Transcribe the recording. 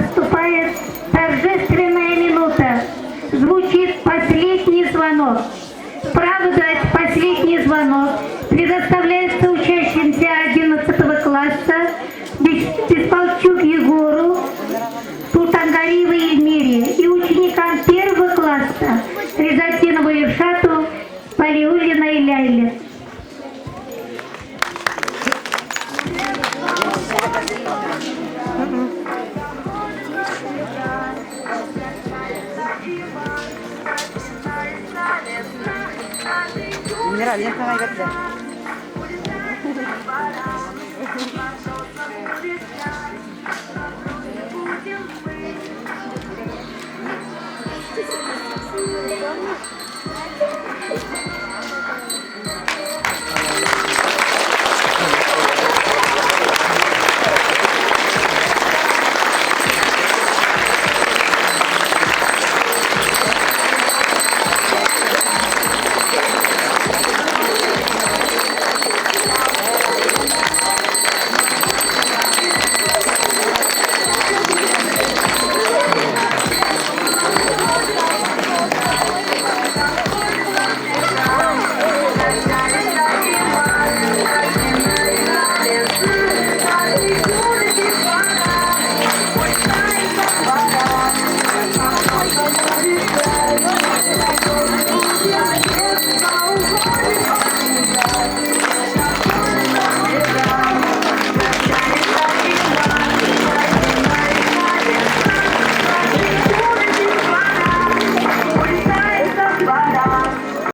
наступает торжественная минута. Звучит последний звонок. Право дать последний звонок предоставляется учащимся 11 класса Бес- Беспалчук Егору, Султангариевой Евмире и ученикам первого класса Резатинову Иршату, Mira, bien está Mayrate.